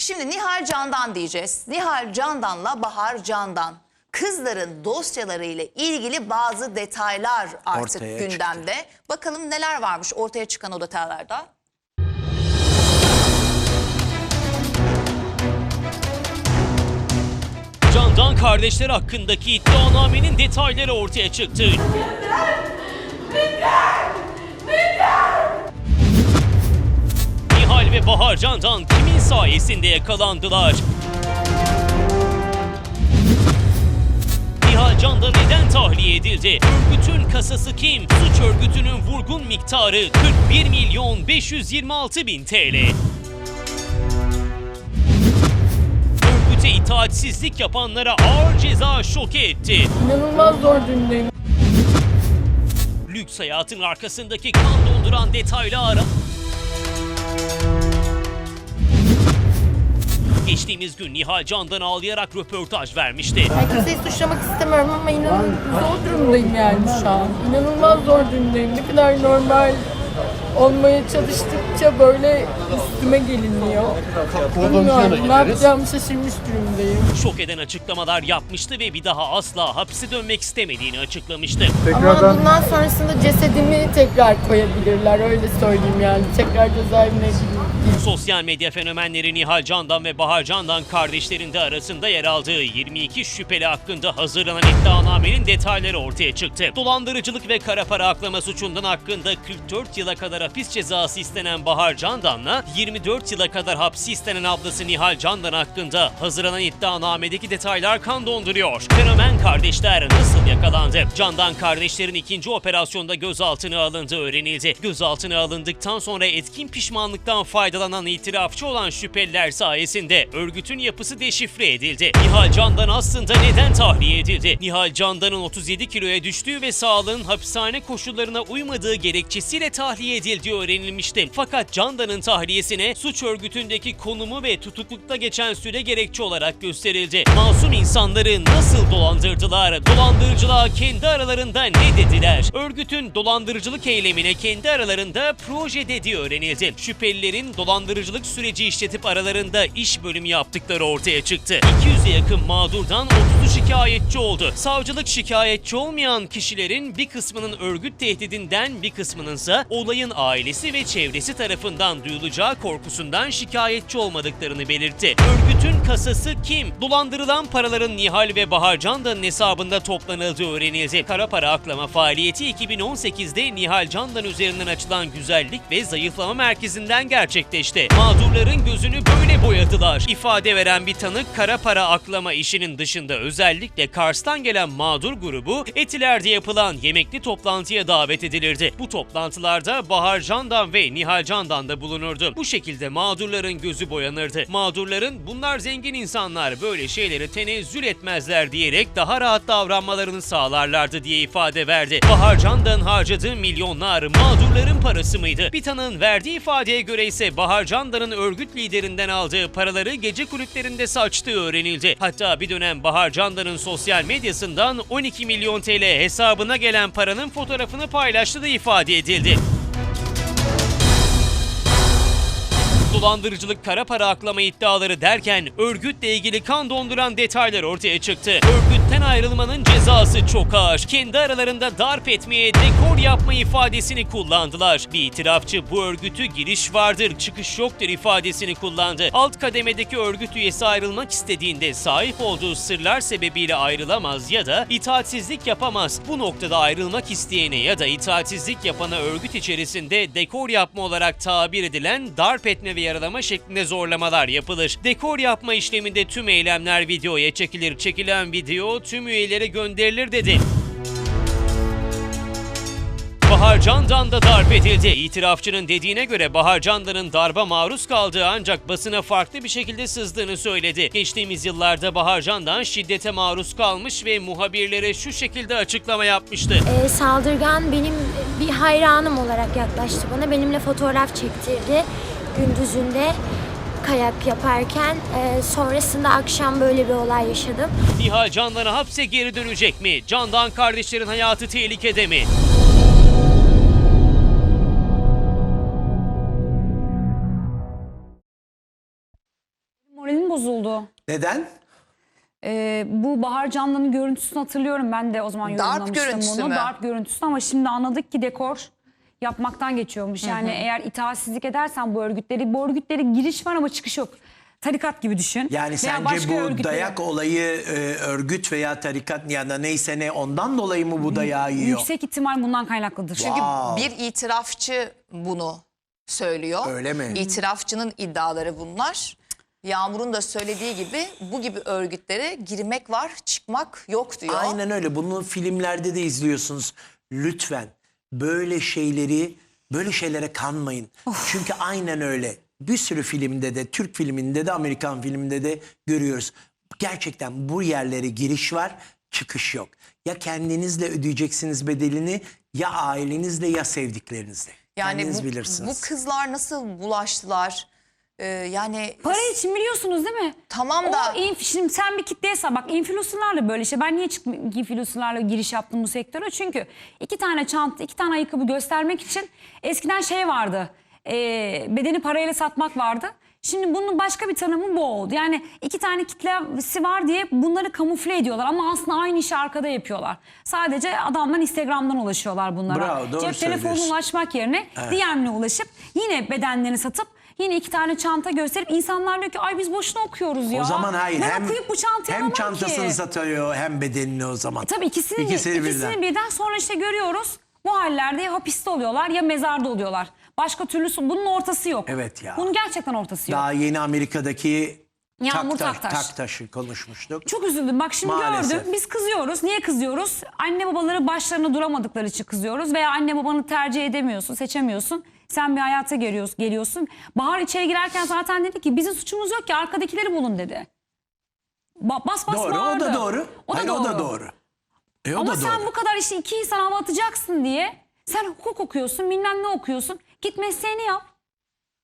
Şimdi Nihal Candan diyeceğiz. Nihal Candan'la Bahar Candan. Kızların dosyaları ile ilgili bazı detaylar artık Ortaya gündemde. Bakalım neler varmış ortaya çıkan o detaylarda. Candan kardeşler hakkındaki iddianamenin detayları ortaya çıktı. Nihal ve Bahar Candan kimin sayesinde yakalandılar? Nihal Candan neden tahliye edildi? Örgütün kasası kim? Suç örgütünün vurgun miktarı 41 milyon 526 bin TL. Örgüte itaatsizlik yapanlara ağır ceza şoke etti. İnanılmaz zor durumdayım. Lüks hayatın arkasındaki kan donduran detaylar. Geçtiğimiz gün Nihal Candan ağlayarak röportaj vermişti. Yani kimseyi suçlamak istemiyorum ama inanın zor durumdayım yani şu an. İnanılmaz zor durumdayım. Ne kadar normal olmaya çalıştıkça böyle üstüme geliniyor. Bilmiyorum ne yapacağımı şaşırmış durumdayım. Şok eden açıklamalar yapmıştı ve bir daha asla hapse dönmek istemediğini açıklamıştı. Ama bundan sonrasında cesedimi tekrar koyabilirler öyle söyleyeyim yani. Tekrar cezaevine gireyim. Sosyal medya fenomenleri Nihal Candan ve Bahar Candan kardeşlerinde arasında yer aldığı 22 şüpheli hakkında hazırlanan iddianamenin detayları ortaya çıktı. Dolandırıcılık ve kara para aklama suçundan hakkında 44 yıla kadar hapis cezası istenen Bahar Candan'la 24 yıla kadar hapsi istenen ablası Nihal Candan hakkında hazırlanan iddianamedeki detaylar kan donduruyor. Fenomen kardeşler nasıl yakalandı? Candan kardeşlerin ikinci operasyonda gözaltına alındığı öğrenildi. Gözaltına alındıktan sonra etkin pişmanlıktan faydalanan itirafçı olan şüpheliler sayesinde örgütün yapısı deşifre edildi. Nihal Candan aslında neden tahliye edildi? Nihal Candan'ın 37 kiloya düştüğü ve sağlığın hapishane koşullarına uymadığı gerekçesiyle tahliye edildiği öğrenilmişti. Fakat Candan'ın tahliyesine suç örgütündeki konumu ve tutuklukta geçen süre gerekçe olarak gösterildi. Masum insanları nasıl dolandırdılar? Dolandırıcılığa kendi aralarında ne dediler? Örgütün dolandırıcılık eylemine kendi aralarında proje dediği öğrenildi. Şüphelilerin dolandırıcılık süreci işletip aralarında iş bölümü yaptıkları ortaya çıktı. 200'e yakın mağdurdan 30'u şikayetçi oldu. Savcılık şikayetçi olmayan kişilerin bir kısmının örgüt tehdidinden bir kısmının ise olayın ailesi ve çevresi tarafından duyulacağı korkusundan şikayetçi olmadıklarını belirtti. Örgütün kasası kim? Dolandırılan paraların Nihal ve Bahar Candan'ın hesabında toplanıldığı öğrenildi. Kara para aklama faaliyeti 2018'de Nihal Candan üzerinden açılan güzellik ve zayıflama merkezinden gerçekleşti. Mağdurların gözünü böyle boyadılar. İfade veren bir tanık kara para aklama işinin dışında özellikle Kars'tan gelen mağdur grubu Etiler'de yapılan yemekli toplantıya davet edilirdi. Bu toplantılarda Bahar Candan ve Nihal Candan da bulunurdu. Bu şekilde mağdurların gözü boyanırdı. Mağdurların bunlar zengin insanlar böyle şeyleri tenezzül etmezler diyerek daha rahat davranmalarını sağlarlardı diye ifade verdi. Bahar Candan harcadığı milyonlar mağdurların parası mıydı? Bir tanığın verdiği ifadeye göre ise Bahar Candan'ın örgüt liderinden aldığı paraları gece kulüplerinde saçtığı öğrenildi. Hatta bir dönem Bahar Candan'ın sosyal medyasından 12 milyon TL hesabına gelen paranın fotoğrafını paylaştığı ifade edildi. Dolandırıcılık, kara para aklama iddiaları derken örgütle ilgili kan donduran detaylar ortaya çıktı. Örgütten ayrılmanın cezası çok ağır. Kendi aralarında darp etmeye, dekor yapma ifadesini kullandılar. Bir itirafçı bu örgütü giriş vardır, çıkış yoktur ifadesini kullandı. Alt kademedeki örgüt üyesi ayrılmak istediğinde sahip olduğu sırlar sebebiyle ayrılamaz ya da itaatsizlik yapamaz. Bu noktada ayrılmak isteyene ya da itaatsizlik yapana örgüt içerisinde dekor yapma olarak tabir edilen darp etme ve yaralama şeklinde zorlamalar yapılır. Dekor yapma işleminde tüm eylemler videoya çekilir. Çekilen video tüm üyelere gönderilir dedi. Bahar Candan da darp edildi. İtirafçının dediğine göre Bahar Candan'ın darba maruz kaldığı ancak basına farklı bir şekilde sızdığını söyledi. Geçtiğimiz yıllarda Bahar Candan şiddete maruz kalmış ve muhabirlere şu şekilde açıklama yapmıştı. Ee, saldırgan benim bir hayranım olarak yaklaştı bana. Benimle fotoğraf çektirdi gündüzünde kayak yaparken. Ee, sonrasında akşam böyle bir olay yaşadım. Nihal Candan'a hapse geri dönecek mi? Candan kardeşlerin hayatı tehlikede mi? Moralim bozuldu. Neden? Ee, bu Bahar Canlı'nın görüntüsünü hatırlıyorum. Ben de o zaman Darp yorumlamıştım görüntüsü bunu. mü? Darp görüntüsü ama şimdi anladık ki dekor yapmaktan geçiyormuş. Yani eğer itaatsizlik edersen bu örgütleri, bu örgütlere giriş var ama çıkış yok. Tarikat gibi düşün. Yani Veya sence başka bu örgütlere- dayak olayı e, örgüt veya tarikat ya da neyse ne ondan dolayı mı bu dayağı yiyor? Yüksek ihtimal bundan kaynaklıdır. Çünkü Wow. bir itirafçı bunu söylüyor. Öyle mi? İtirafçının iddiaları bunlar. Yağmur'un da söylediği gibi bu gibi örgütlere girmek var, çıkmak yok diyor. Aynen öyle. Bunu filmlerde de izliyorsunuz. Lütfen böyle şeyleri, böyle şeylere kanmayın. Çünkü aynen öyle. Bir sürü filmde de, Türk filminde de, Amerikan filminde de görüyoruz. Gerçekten bu yerlere giriş var, çıkış yok. Ya kendinizle ödeyeceksiniz bedelini, ya ailenizle ya sevdiklerinizle. Yani Kendiniz bu, bilirsiniz. bu kızlar nasıl bulaştılar? Ee, yani Para için biliyorsunuz değil mi? Tamam o da- inf- şimdi sen bir kitleye sor. Bak influencerlarla böyle şey. Ben niye çıktım influencerlarla giriş yaptım bu sektöre? Çünkü iki tane çanta, iki tane ayakkabı göstermek için eskiden şey vardı. e, bedeni parayla satmak vardı. Şimdi bunun başka bir tanımı bu oldu. Yani iki tane kitlesi var diye bunları kamufle ediyorlar ama aslında aynı işi arkada yapıyorlar. Sadece adamlar Instagram'dan ulaşıyorlar bunlara. Bravo, doğru Cep söylüyorsun. ulaşmak yerine DM'le ulaşıp yine bedenlerini satıp yine iki tane çanta gösterip insanlar diyor ki ay biz boşuna okuyoruz ya. O zaman hayır. Ben hem okuyup bu çantayı hem alamam çantasını ki. satıyor hem bedenini o zaman. Tabii ikisini, İkisini ikisini, birden. birden. sonra işte görüyoruz. Bu hallerde ya hapiste oluyorlar ya mezarda oluyorlar. Başka türlüsü bunun ortası yok. Evet ya. Bunun gerçekten ortası yok. Daha yeni Amerika'daki Yağmur Taktaş, Taktaş. Taktaş'ı konuşmuştuk. Çok üzüldüm. Bak şimdi Maalesef. gördüm. Biz kızıyoruz. Niye kızıyoruz? Anne babaları başlarına duramadıkları için kızıyoruz. Veya anne babanı tercih edemiyorsun, seçemiyorsun. Sen bir hayata geliyorsun. geliyorsun. Bahar içeri girerken zaten dedi ki bizim suçumuz yok ki arkadakileri bulun dedi. Ba- bas bas Doğru, o bağırdı. da doğru. O da Hayır, doğru. o da doğru. E, o Ama da sen doğru. bu kadar işte iki insan hava atacaksın diye sen hukuk okuyorsun bilmem ne okuyorsun. Git mesleğini yap.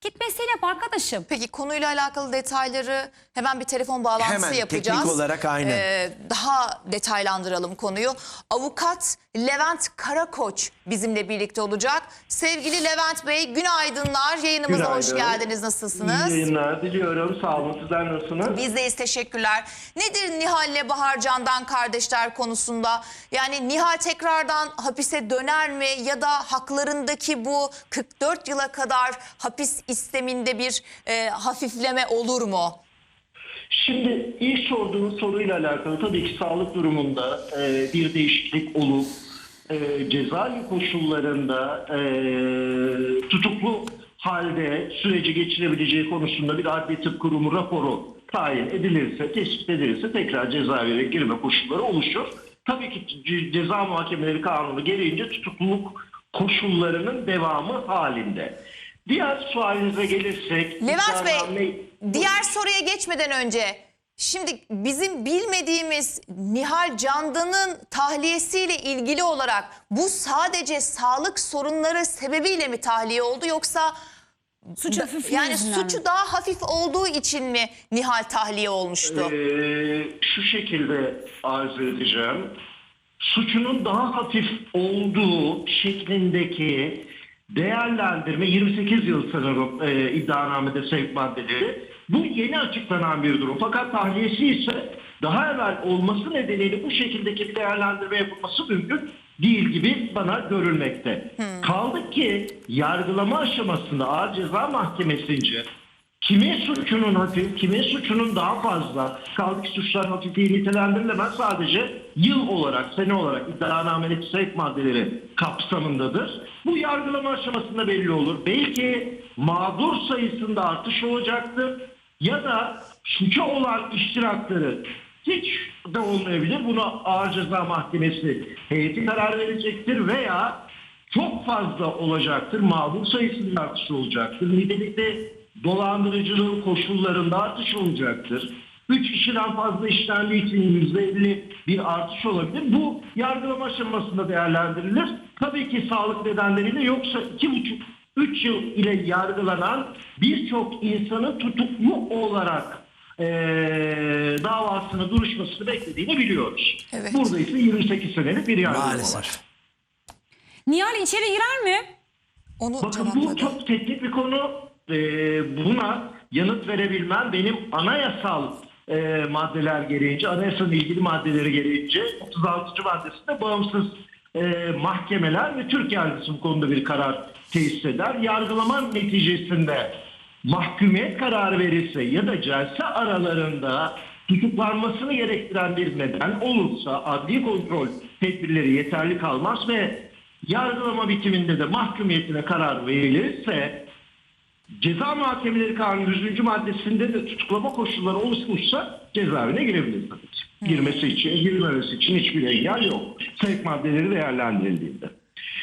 Git mesleğini yap arkadaşım. Peki konuyla alakalı detayları hemen bir telefon bağlantısı Hemen, yapacağız. teknik olarak aynen. Ee, daha detaylandıralım konuyu. Avukat Levent Karakoç bizimle birlikte olacak. Sevgili Levent Bey günaydınlar. Yayınımıza hoş Günaydın. geldiniz. Nasılsınız? İyi yayınlar diliyorum. Sağ olun. Sizler nasılsınız? Bizdeyiz teşekkürler. Nedir Nihal'le Bahar Candan kardeşler konusunda? Yani Nihal tekrardan hapise döner mi ya da haklarındaki bu 44 yıla kadar hapis isteminde bir e, hafifleme olur mu? Şimdi ilk sorduğunuz soruyla alakalı tabii ki sağlık durumunda e, bir değişiklik olup e, cezaevi koşullarında e, tutuklu halde süreci geçirebileceği konusunda bir adli tıp kurumu raporu tayin edilirse, tespit edilirse tekrar cezaevine girme koşulları oluşur. Tabii ki ce- ceza muhakemeleri kanunu gereğince tutukluluk koşullarının devamı halinde. Diğer sualinize gelirsek... Levent Bey, iddianame- diğer soruya geçmeden önce şimdi bizim bilmediğimiz Nihal Candan'ın tahliyesiyle ilgili olarak bu sadece sağlık sorunları sebebiyle mi tahliye oldu yoksa Suç da- hafifliği yani suçu daha hafif olduğu için mi Nihal tahliye olmuştu? Ee, şu şekilde arz edeceğim. Suçunun daha hafif olduğu şeklindeki değerlendirme 28 yıl sanırım e, iddianamede sevk maddeleri. Bu yeni açıklanan bir durum. Fakat tahliyesi ise daha evvel olması nedeniyle bu şekildeki bir değerlendirme yapılması mümkün değil gibi bana görülmekte. Kaldı ki yargılama aşamasında Ağır Ceza Mahkemesi'nce Kimin suçunun hafif, kimin suçunun daha fazla, kaldı ki suçlar hafif diye nitelendirilemez sadece yıl olarak, sene olarak iddianameneki sevk maddeleri kapsamındadır. Bu yargılama aşamasında belli olur. Belki mağdur sayısında artış olacaktır ya da suça olan iştirakları hiç de olmayabilir. Buna Ağır Ceza Mahkemesi heyeti karar verecektir veya çok fazla olacaktır. Mağdur sayısının artışı olacaktır. Nitelikte dolandırıcılığın koşullarında artış olacaktır. 3 kişiden fazla işlendiği için %50 bir artış olabilir. Bu yargılama aşamasında değerlendirilir. Tabii ki sağlık nedenleriyle yoksa 2,5-3 yıl ile yargılanan birçok insanın tutuklu olarak eee davasını duruşmasını beklediğini biliyoruz. Evet. Burada ise 28 senelik bir yargılama var. Nihal içeri girer mi? Onu Bakın bu çok teknik bir konu. Ee, buna yanıt verebilmem benim anayasal e, maddeler gereğince, anayasanın ilgili maddeleri gereğince 36. maddesinde bağımsız e, mahkemeler ve Türk yargısı bu konuda bir karar tesis eder. Yargılama neticesinde mahkumiyet kararı verirse ya da celse aralarında tutuklanmasını gerektiren bir neden olursa adli kontrol tedbirleri yeterli kalmaz ve yargılama bitiminde de mahkumiyetine karar verilirse Ceza Muhakemeleri Kanunu 100. maddesinde de tutuklama koşulları oluşmuşsa cezaevine girebilir tabii ki. Girmesi için, girmemesi için hiçbir engel yok. Sevk maddeleri değerlendirildiğinde.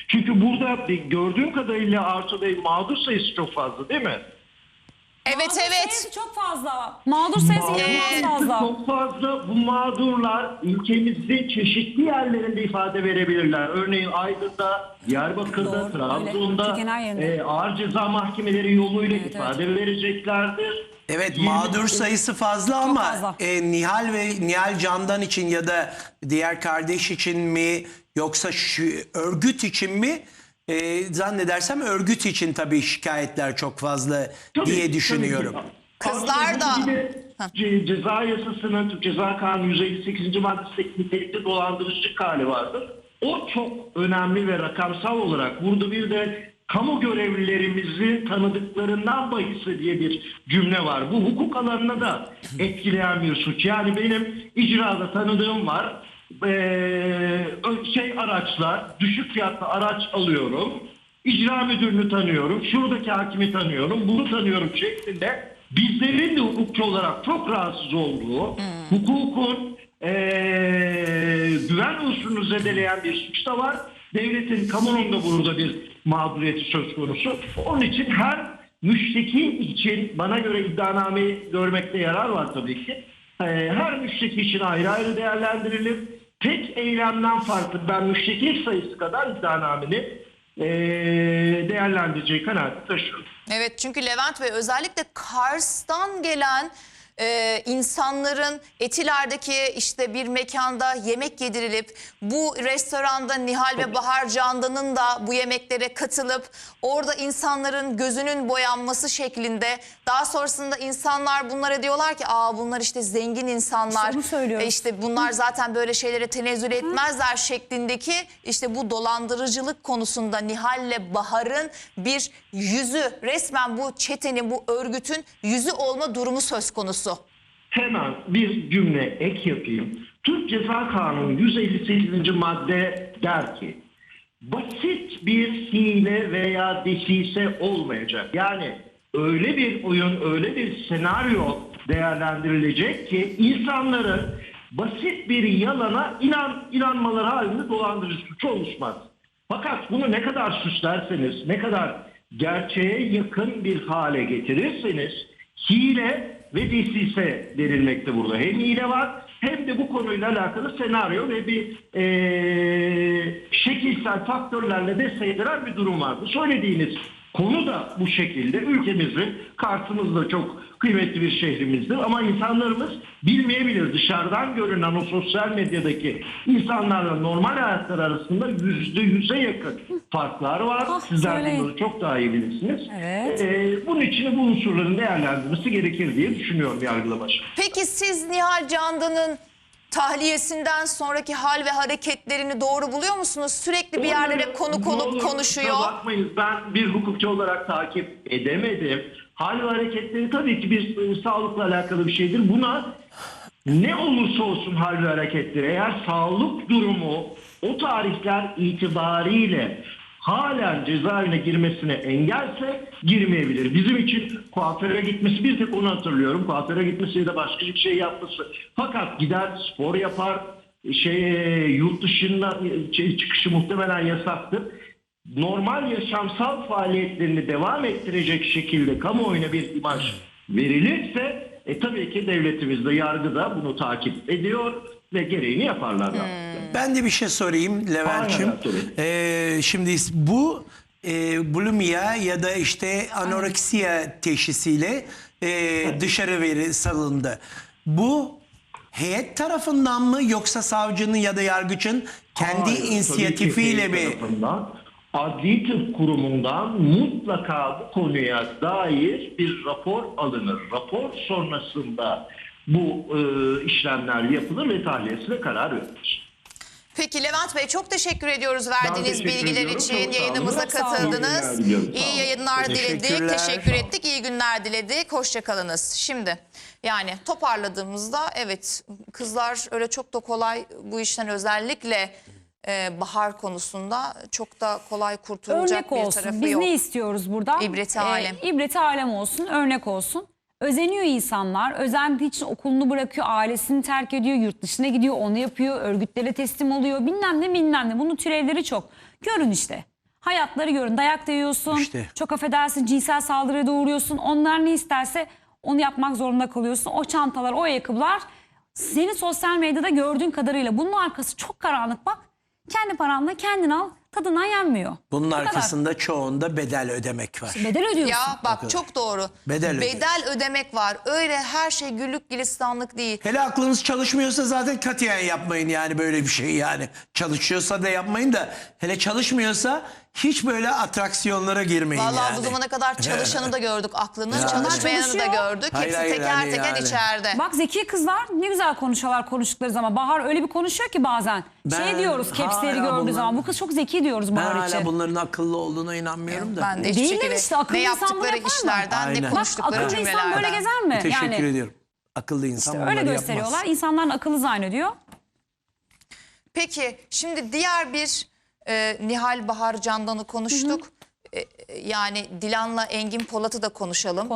Çünkü burada gördüğüm kadarıyla Artu Bey mağdur sayısı çok fazla değil mi? Evet Mağdur evet. sayısı çok fazla. Mağdur sayısı inanılmaz fazla. Çok fazla bu mağdurlar ülkemizin çeşitli yerlerinde ifade verebilirler. Örneğin Aydın'da, Diyarbakır'da, Doğru, öyle. Trabzon'da her yerinde. e, ağır ceza mahkemeleri yoluyla Evet, ifade vereceklerdir. Evet Yirmi- mağdur sayısı fazla ama fazla. e, Nihal ve Nihal Candan için ya da diğer kardeş için mi yoksa şu örgüt için mi? E, zannedersem örgüt için tabii şikayetler çok fazla Tabii, diye tabii düşünüyorum. ki. Kızlar da- ceza yasasının Ceza Kanunu 158. maddesindeki nitelikli dolandırıcılık hali vardır. O çok önemli ve rakamsal olarak burada bir de kamu görevlilerimizin tanıdıklarından bahisi diye bir cümle var. Bu hukuk alanına da etkileyen bir suç. Yani benim icrada tanıdığım var. Ee, şey araçlar, düşük fiyatlı araç alıyorum. İcra müdürünü tanıyorum, şuradaki hakimi tanıyorum, bunu tanıyorum şeklinde bizlerin de hukukçu olarak çok rahatsız olduğu, hukukun eee güven unsurunu zedeleyen bir suç da var. Devletin, kamunun da burada bir mağduriyeti söz konusu. Onun için her müşteki için bana göre iddianameyi görmekte yarar var tabii ki. Eee, her müşteki için ayrı ayrı değerlendirilir. Tek eylemden farklı ben müşteki sayısı kadar iddianamenin eee değerlendireceği kanaati taşıyorum. Evet çünkü Levent Bey özellikle Kars'tan gelen e, insanların Etiler'deki işte bir mekanda yemek yedirilip bu restoranda Nihal ve Bahar Candan'ın da bu yemeklere katılıp orada insanların gözünün boyanması şeklinde daha sonrasında insanlar bunlara diyorlar ki aa bunlar işte zengin insanlar İşte. E, işte bunlar zaten böyle şeylere tenezzül etmezler şeklindeki işte bu dolandırıcılık konusunda Nihal'le Bahar'ın bir yüzü resmen bu çetenin bu örgütün yüzü olma durumu söz konusu. Hemen bir cümle ek yapayım. Türk Ceza Kanunu 158. madde der ki basit bir hile veya desise olmayacak. Yani öyle bir oyun, öyle bir senaryo değerlendirilecek ki insanların basit bir yalana inan, inanmaları halinde dolandırıcı suçu oluşmaz. Fakat bunu ne kadar süslerseniz, ne kadar gerçeğe yakın bir hale getirirseniz hile ve desise denilmekte burada. Hem hile var hem de bu konuyla alakalı senaryo ve bir eee şekilsel faktörlerle destekleyen bir durum var. Bu söylediğiniz konu da bu şekilde. Ülkemizin kartımız da çok kıymetli bir şehrimizdir ama insanlarımız bilmeyebilir. Dışarıdan görünen o sosyal medyadaki insanlarla normal hayatlar arasında yüzde yüze yakın farklar var. Ah, Sizler söyleyin. bunları çok daha iyi bilirsiniz. Evet. Ee, bunun için bu unsurların değerlendirilmesi gerekir diye düşünüyorum yargılama aşamasında. Peki siz Nihal Candan'ın tahliyesinden sonraki hal ve hareketlerini doğru buluyor musunuz? Sürekli bir yerlere konuk olup konuşuyor. bakmayın ben bir hukukçu olarak takip edemedim. Hal ve hareketleri tabii ki bir e, sağlıkla alakalı bir şeydir. Buna ne olursa olsun hal ve hareketleri eğer sağlık durumu o tarihler itibariyle halen cezaevine girmesine engelse girmeyebilir. Bizim için kuaföre gitmesi bir tek onu hatırlıyorum. Kuaföre gitmesi ya da başka bir şey yapması. Fakat gider spor yapar, şey yurt dışında e, çıkışı muhtemelen yasaktır. Normal yaşamsal faaliyetlerini devam ettirecek şekilde kamuoyuna bir imaj verilirse e, tabii ki devletimiz de yargı da bunu takip ediyor ve gereğini yaparlar. Ben de bir şey sorayım Levent'ciğim. Ee, şimdi bu e, bulimia ya da işte anoreksiya teşhisiyle e, dışarı veri salındı. Bu heyet tarafından mı yoksa savcının ya da yargıcın kendi Hayır, inisiyatifiyle mi? tarafından. Adli Tıp Kurumu'ndan mutlaka bu konuya dair bir rapor alınır. Rapor sonrasında bu e, işlemler yapılır ve tahliyesine karar verilir. Peki Levent Bey çok teşekkür ediyoruz verdiğiniz teşekkür bilgiler ediyorum. için. Çok. Yayınımıza katıldınız. İyi yayınlar diledik. Teşekkür ettik. İyi günler diledik. Hoşçakalınız. Şimdi yani toparladığımızda evet kızlar öyle çok da kolay bu işten özellikle e, bahar konusunda çok da kolay kurtulacak örnek bir olsun. tarafı Biz yok. ne istiyoruz burada? İbreti alem. ibreti alem olsun, örnek olsun. Özeniyor insanlar. Özendiği için okulunu bırakıyor, ailesini terk ediyor, yurt dışına gidiyor, onu yapıyor, örgütlere teslim oluyor. Bilmem ne bilmem ne. Bunun türevleri çok. Görün işte. Hayatları görün. Dayak da yiyorsun. İşte. Çok affedersin cinsel saldırıya da uğruyorsun. Onlar ne isterse onu yapmak zorunda kalıyorsun. O çantalar, o ayakkabılar seni sosyal medyada gördüğün kadarıyla bunun arkası çok karanlık bak. Kendi paranla kendin al. Tadından yenmiyor. Bunun Bu kadar. arkasında çoğunda bedel ödemek var. Bedel ödüyorsun. Ya bak çok doğru. Bedel Bedel ödemek var. Öyle her şey güllük gülistanlık değil. Hele aklınız çalışmıyorsa zaten katiyen yapmayın yani böyle bir şey yani. Çalışıyorsa da yapmayın da hele çalışmıyorsa hiç böyle atraksiyonlara girmeyin Vallahi yani. bu zamana kadar çalışanı da gördük aklını, Yani. çalışmayanı da Çalışıyor. gördük. Hayır, Hepsi hayır, teker yani teker yani. içeride. Bak zeki kızlar ne güzel konuşuyorlar konuştukları zaman. Bahar öyle bir konuşuyor ki bazen. şey Ben diyoruz kepsleri hala gördüğü bunlar- zaman. Bu kız çok zeki diyoruz Ben Bahar hala için. bunların akıllı olduğuna inanmıyorum da. Ben de hiçbir Değiller şekilde işte, akıllı ne insan bunu yaptıkları yapar mı? işlerden Aynen. ne Bak, Bak konuştukları akıllı insan böyle cümlelerden. gezer mi? Teşekkür yani ediyorum. Akıllı insan öyle bunları gösteriyorlar. yapmaz. İnsanların akıllı zannediyor. Peki şimdi diğer bir e, Nihal Bahar Candan'ı konuştuk. E, yani Dilan'la Engin Polat'ı da konuşalım.